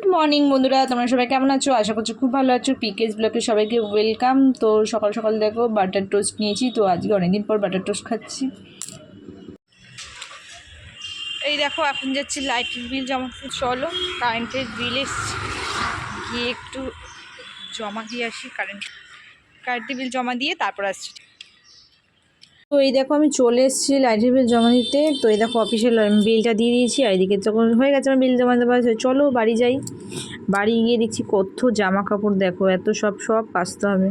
Good morning বন্ধুরা, তোমরা সবাই কেমন আছো? আশা করছ খুব ভালো আছো। পিকেস ব্লকে সবাইকে ওয়েলকাম তো সকাল সকাল দেখো বাটার টোস্ট নিয়েছি, তো আজকে অনেকদিন পর বাটার টোস্ট খাচ্ছি। এই দেখো, এখন যাচ্ছি লাইটের বিল জমা। চলো কারেন্টের বিল এসছে। গিয়ে একটু জমা দিয়ে আসি কারেন্ট কারেন্টের বিল জমা দিয়ে তারপর আসছি। তো এই দেখো আমি চলে এসেছি লাইটের বিল জমা দিতে। তো এই দেখো অফিসের বিলটা দিয়ে দিয়েছি আর এদিকে যখন হয়ে গেছে আমার বিল জমা দেওয়া হয়েছে। চলো বাড়ি যাই। বাড়ি গিয়ে দেখছি কত জামা কাপড় দেখো এত সব সব কাচতে হবে।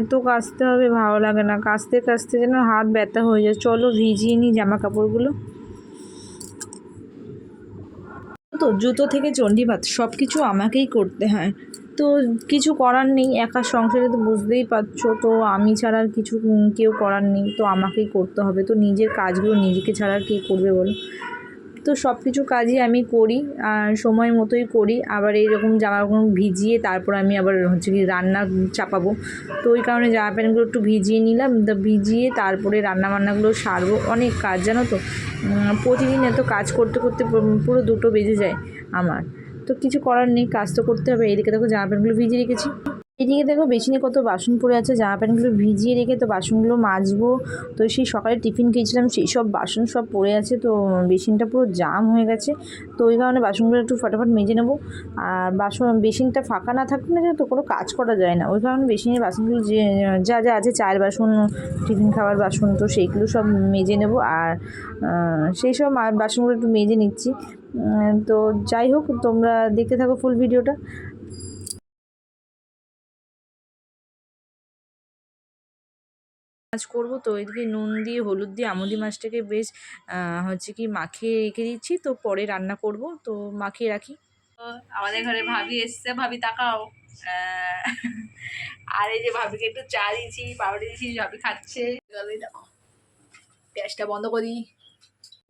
এত কাচতে হবে, ভালো লাগে না। কাচতে কাচতে যেন হাত ব্যথা হয়ে যায়। চলো ভিজিয়ে নিই জামা কাপড়গুলো তো জুতো থেকে চণ্ডীপাত সব কিছু আমাকেই করতে হয়। তো কিছু করার নেই, একা সংসারে তো বুঝতেই পারছ। তো আমি ছাড়া আর কিছু কেউ করার নেই, তো আমাকেই করতে হবে। তো নিজের কাজগুলো নিজেকে ছাড়া আর কে করবে বলো? তো সব কিছু কাজই আমি করি, আর সময় মতোই করি। আবার এইরকম জামাগুলো ভিজিয়ে তারপর আমি আবার হচ্ছে কি রান্না চাপাবো। তো ওই কারণে জামা প্যান্টগুলো একটু ভিজিয়ে নিলাম ভিজিয়ে তারপরে রান্না বান্নাগুলো সারবো। অনেক কাজ জানো তো? প্রতিদিন এত কাজ করতে করতে পুরো দুটো বেজে যায় আমার। তো কিছু করার নেই, কাজ তো করতে হবে। এদিকে দেখো জামা প্যান্টগুলো ভিজিয়ে রেখেছি। এদিকে দেখো বেসিনে কত বাসন পড়ে আছে, জামা প্যান্টগুলো ভিজিয়ে রেখে তো বাসনগুলো মাজবো। তো সেই সকালে টিফিন খেয়েছিলাম, সেই সব বাসন সব পড়ে আছে, তো বেসিনটা পুরো জাম হয়ে গেছে। তো ওই কারণে বাসনগুলো একটু ফটাফট মেজে নেব। আর বাসন, বেসিনটা ফাঁকা না থাকলে না তো কোনো কাজ করা যায় না। ওই কারণে বেসিনের বাসনগুলো যে, যা যা আছে, চায়ের বাসন, টিফিন খাওয়ার বাসন, তো সেইগুলো সব মেজে নেব। আর সেই সব বাসনগুলো একটু মেজে নিচ্ছি। তো যাই হোক তোমরা দেখতে থাকো ফুল ভিডিওটা মাছ করব তো এদিকে নুন দিয়ে হলুদ দিয়ে আমুদি মাছটাকে বেশ হচ্ছে কি মাখিয়ে রেখে দিচ্ছি তো পরে রান্না করব তো মাখিয়ে রাখি। আমাদের ঘরে ভাবি এসছে ভাবি তাকাও। আর এই যে ভাবিকে একটু চা দিয়েছি পাউডার দিয়েছি ভাবি খাচ্ছে। গ্যাসটা বন্ধ করি।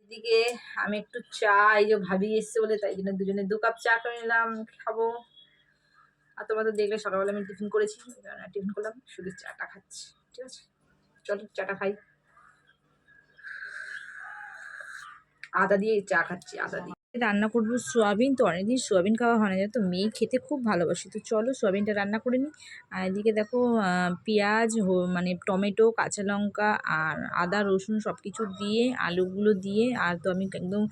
এদিকে আমি একটু চা, এই যে ভাবি এসছে বলে, তাই জন্য দুজনে দু কাপ চা করে নিলাম, খাব। আর তোমরা তো দেখলে সকালবেলা আমি টিফিন করেছি টিফিন করলাম শুধু চাটা খাচ্ছি, ঠিক আছে? চলো, চাটা খাই। আদা দিয়ে চা খাচ্ছি, আদা দিয়ে। রান্না করব সোয়াবিন। তো অনেকদিন সোয়াবিন খাওয়া হয় না তো? মেয়ে খেতে খুব ভালোবাসে। তো চলো সোয়াবিনটা রান্না করে নিই। আর এদিকে দেখো পেঁয়াজ মানে টমেটো, কাঁচা লঙ্কা আর আদা, রসুন সব কিছু দিয়ে, আলুগুলো দিয়ে, আর তো আমি একদম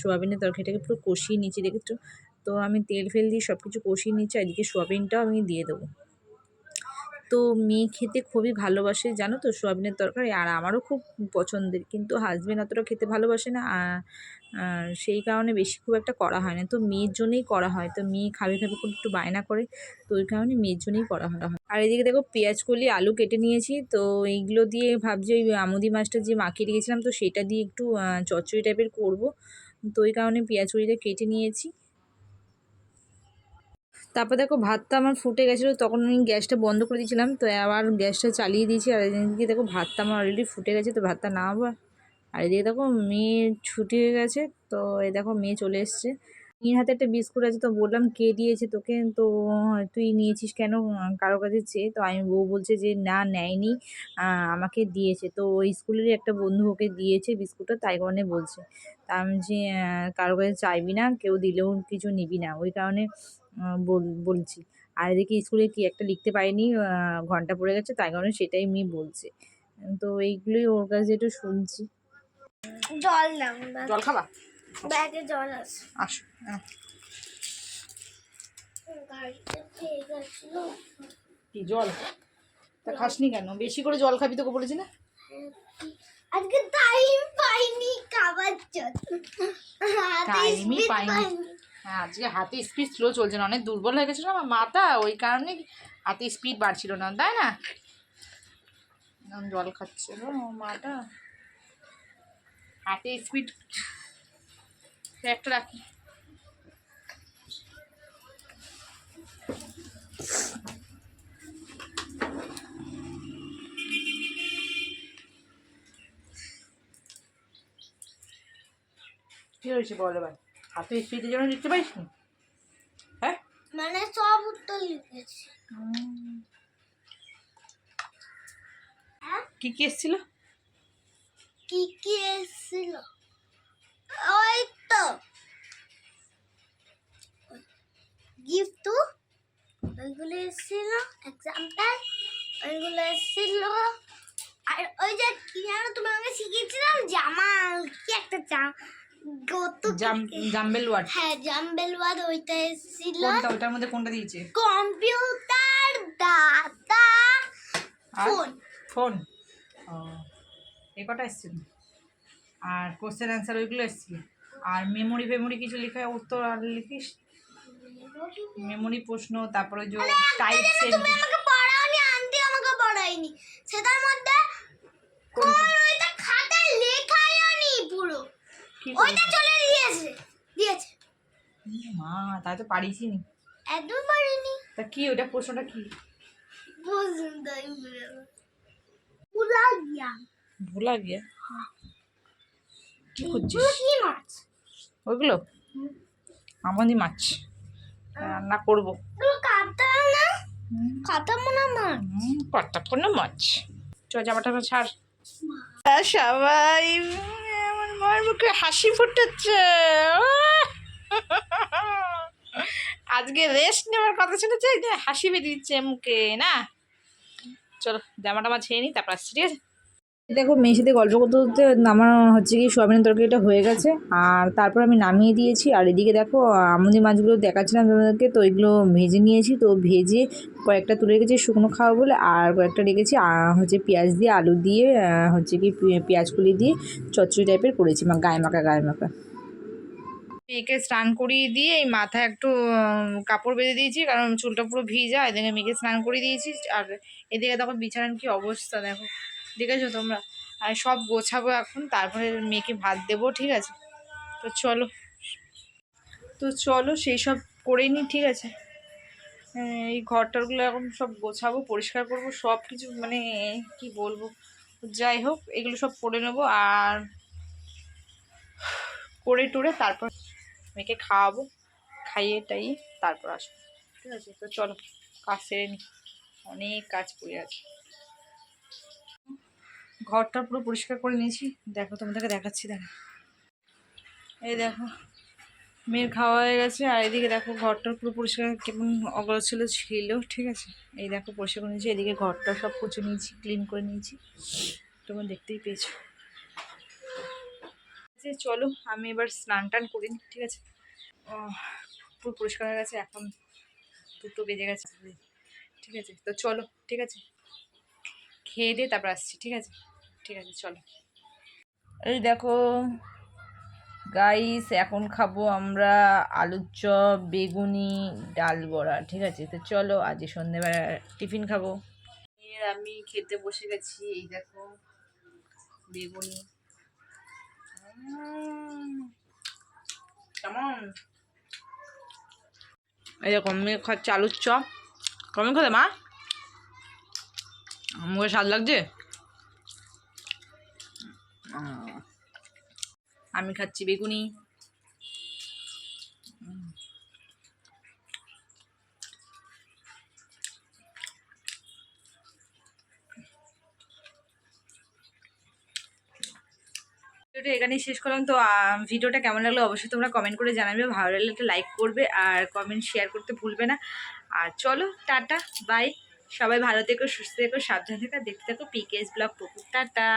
সোয়াবিনের তরকারিটাকে পুরো কষিয়ে নিচ্ছি, দেখেছ? তো আমি তেল ফেল দিয়ে সব কিছু কষিয়ে নিচ্ছি এদিকে সোয়াবিনটাও আমি দিয়ে দেবো। তো মেয়ে খেতে খুবই ভালোবাসে, জানো তো? সোয়াবিনের তরকারি আর আমারও খুব পছন্দের। কিন্তু হাজব্যান্ড অতটা খেতে ভালোবাসে না। সেই কারণে বেশি খুব একটা করা হয় না। তো মেয়ের জন্যই করা হয়। তো মেয়ে খাবে খাবে করে একটু বায়না করে। তো ওই কারণে মেয়ের জন্যই করা হয়। আর এদিকে দেখো পেঁয়াজ, কলি, আলু কেটে নিয়েছি। তো এইগুলো দিয়ে ভাবছি ওই আমুদি মাছটা যে মাখিয়ে রেখেছিলাম, তো সেটা দিয়ে একটু চচ্চড়ি টাইপের করব। তো ওই কারণে পেঁয়াজ, কলিটা কেটে নিয়েছি। তারপর দেখো ভাতটা আমার ফুটে গেছিল, তখন আমি গ্যাসটা বন্ধ করে দিয়েছিলাম, তো আবার গ্যাসটা চালিয়ে দিয়েছি, আর এদিকে দেখো ভাতটা আমার অলরেডি ফুটে গেছে, তো ভাতটা না নামাবো আর। এদিকে দেখো মেয়ে ছুটি হয়ে গেছে, তো এই দেখো মেয়ে চলে এসছে। মেয়ের হাতে একটা বিস্কুট আছে, তো বললাম কে দিয়েছে তোকে? তো তুই নিয়েছিস কেন? কারও কাছে চেয়ে, তো আমি বউ বলছে যে না, নেয়নি আমাকে দিয়েছে। তো ওই স্কুলেরই একটা বন্ধু ওকে দিয়েছে বিস্কুটটা, তাই কারণে বলছে। তা আমি যে কারও কাছে চাইবি না, কেউ দিলেও কিছু নিবি না। ওই কারণে বলছি। আর এদিকে স্কুলে কি একটা লিখতে পারিনি ঘণ্টা পড়ে গেছে তাই কারণে সেটাই মেয়ে বলছে। তো এইগুলোই ওর কাছে একটু শুনছি। জল নাও জল খাবা? ব্যাগে জল আছে। আসো কি জল? তা খাসনি কেন? বেশি করে জল খাবি তোকে বলেছি না? আজকে টাইম পাইনি খাবার জন্য। টাইমই পাইনি। হ্যাঁ আজকে হাতে স্পিড স্লো চলছে না, অনেক দুর্বল হয়ে গেছে না আমার মাথা? ওই কারণে হাতে স্পিড বাড়ছিল না, তাই না? জল খাচ্ছে গো মাটা হাতে স্পিড একটা রাখি। কি হয়েছে বল এবার হাতে স্পিডের জন্য লিখতে পারিস নি? হ্যাঁ? মানে সব উত্তর লিখেছি। কি কি এসেছিল? কি কি এসেছিল? ওই তো। গিফট টু ওইগুলো এসেছিল এক্সাম্পল ওইগুলো এসেছিল। আর ওই যে কি জানো তুমি আমাকে শিখিয়েছিলাম জামা কি একটা জাম। Jumbled word. হ্যাঁ জাম্বেল ওয়াদ ওইটা এসেছিল। কোনটা ওটার মধ্যে কোনটা দিয়েছে? কম্পিউটার দাদা আর ফোন। ফোন। ও এই কটা এসছিল? আর কোশ্চেন অ্যান্সার ওইগুলো এসছিল? আর মেমোরি ফেমোরি কিছু লেখা উত্তর আর লিখিস? মেমোরি প্রশ্ন তারপরে যে টাইপ সেন্ট তুমি আমাকে পড়াওনি আন্টি আমাকে পড়ায়নি। সেটার মধ্যে কোন ওইটা খাতায় লেখাই নি পুরো কি ওইটা চলে দিয়েছে দিয়েছে। মা তাই তো পারিসই নি। একদম পারিনি। তা কি ওটা প্রশ্নটা কি? পুলা গিয়া। ভোলা গিয়া? কি করছিস? কি মাছ? ওইগুলো? আমাদের মাছ। রান্না করব। কাটা না? কাটা মনে মাছ? চ জামাটা ছাড়। আর সবাই। আমার মুখে হাসি ফুটেছে। আজকে রেস্ট নেওয়ার কথা শুনেছে হাসি বেঁধে দিচ্ছে মুখে, না? চলো জামাটা টামা ছেড়ে নি, তারপর আসছি, ঠিক আছে? দেখো, মেয়ের সাথে গল্প করতে করতে আমার হচ্ছে কি সোয়াবিনের তরকারিটা হয়ে গেছে, আর তারপর আমি নামিয়ে দিয়েছি। আর এদিকে দেখো, আমুদি মাছগুলো দেখাচ্ছিলাম তোমাদেরকে, তো এগুলো ভেজে নিয়েছি। তো ভেজে কয়েকটা তুলে রেখেছি শুকনো খাওয়া বলে, আর কয়েকটা রেখেছি হচ্ছে পেঁয়াজ দিয়ে, আলু দিয়ে হচ্ছে কি পে- পেঁয়াজ কুলি দিয়ে চচ্চড়ি টাইপের করেছি, মা, গায়ে মাখা গায়ে মাখা। মেয়েকে স্নান করিয়ে দিয়ে এই মাথায় একটু কাপড় বেঁধে দিয়েছি, কারণ চুলটা পুরো ভিজা, এদিকে মেয়েকে স্নান করিয়ে দিয়েছি, আর এদিকে দেখো বিছানার কি অবস্থা, দেখো। দেখেছ তোমরা আর সব গোছাবো এখন, তারপরে মেয়েকে ভাত দেবো, ঠিক আছে? তো চলো। তো চলো, সেই সব করে নিই, ঠিক আছে? এই ঘরটারগুলো এখন সব গোছাবো, পরিষ্কার করব, সব কিছু মানে কি বলব? যাই হোক, এগুলো সব করে নেব, আর করে টোরে তারপর মেয়েকে খাওয়াবো, খাইয়ে টাইয়ে তারপর আসব, ঠিক আছে? তো চলো, কাজ সেরে নিই অনেক কাজ পড়ে আছে। ঘরটা পুরো পরিষ্কার করে নিয়েছি। দেখো তোমাদেরকে দেখাচ্ছি, দেখো। এই দেখো, মেয়ের খাওয়া হয়ে গেছে, আর এদিকে দেখো ঘরটা পুরো পরিষ্কার, কেমন অগোছালো ছিল ঠিক আছে? এই দেখো পরিষ্কার করে নিয়েছি, এদিকে ঘরটা সব পুছে নিয়েছি ক্লিন করে নিয়েছি। তোমরা দেখতেই পেয়েছ। চলো, আমি এবার স্নান টান করি ঠিক আছে? পুরো পরিষ্কার হয়ে গেছে, এখন দুটো বেজে গেছে। ঠিক আছে, তো চলো, ঠিক আছে? খেয়ে দিয়ে তারপর আসছি ঠিক আছে? ঠিক আছে চলো। এই দেখো গাইস এখন খাব আমরা আলুর চপ বেগুনি ডাল বড়া ঠিক আছে? তো চলো আজ সন্ধ্যেবেলা টিফিন খাব। আমি খেতে বসে গেছি এই দেখো বেগুনি। কেমন? এই দেখো আমি খাচ্ছি আলুর চপ। কেমন খেলে মা? মুখে স্বাদ লাগছে? আমি খাচ্ছি বেগুনি। ভিডিওটা এখানেই শেষ করলাম। তো ভিডিওটা কেমন লাগল অবশ্যই তোমরা কমেন্ট করে জানাবে। ভালো লাগলে একটা লাইক করবে আর কমেন্ট শেয়ার করতে ভুলবে না। আর চলো, টাটা বাই সবাই ভালো থেকো সুস্থ থেকো সাবধান থেকো দেখতে থাকো পিকেএস ব্লগ পুকুর টাটা।